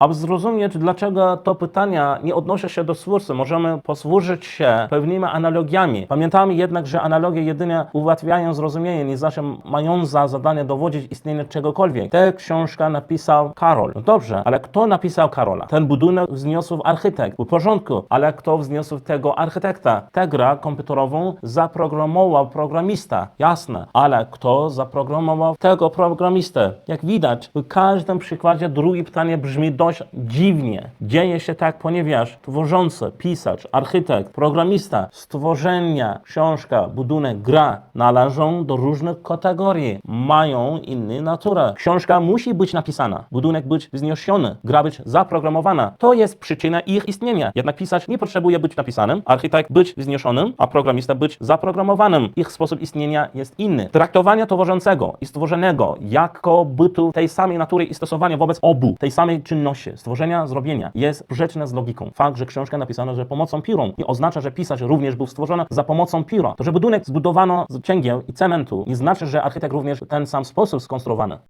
Aby zrozumieć, dlaczego to pytania nie odnosi się do twórcy, możemy posłużyć się pewnymi analogiami. Pamiętamy jednak, że analogie jedynie ułatwiają zrozumienie, nie znaczy mają za zadanie dowodzić istnienia czegokolwiek. Tę książkę napisał Karol. No dobrze, ale kto napisał Karola? Ten budynek wzniosł architekt. W porządku, ale kto wzniosł tego architekta? Tę grę komputerową zaprogramował programista. Jasne, ale kto zaprogramował tego programistę? Jak widać, w każdym przykładzie drugie pytanie brzmi dość dziwnie. Dzieje się tak, ponieważ tworzący, pisarz, architekt, programista, stworzenia, książka, budynek, gra należą do różnych kategorii. Mają inną naturę. Książka musi być napisana, budynek być wzniesiony, gra być zaprogramowana. To jest przyczyna ich istnienia. Jednak pisarz nie potrzebuje być napisanym, architekt być wzniesionym, a programista być zaprogramowanym. Ich sposób istnienia jest inny. Traktowanie tworzącego i stworzonego jako bytu tej samej natury i stosowania wobec obu tej samej czynności, stworzenia, zrobienia, jest sprzeczne z logiką. Fakt, że książka napisana że pomocą pióron nie oznacza, że pisarz również był stworzony za pomocą pióra. To, że budynek zbudowano z cegieł i cementu, nie znaczy, że architekt również w ten sam sposób skonstruowany.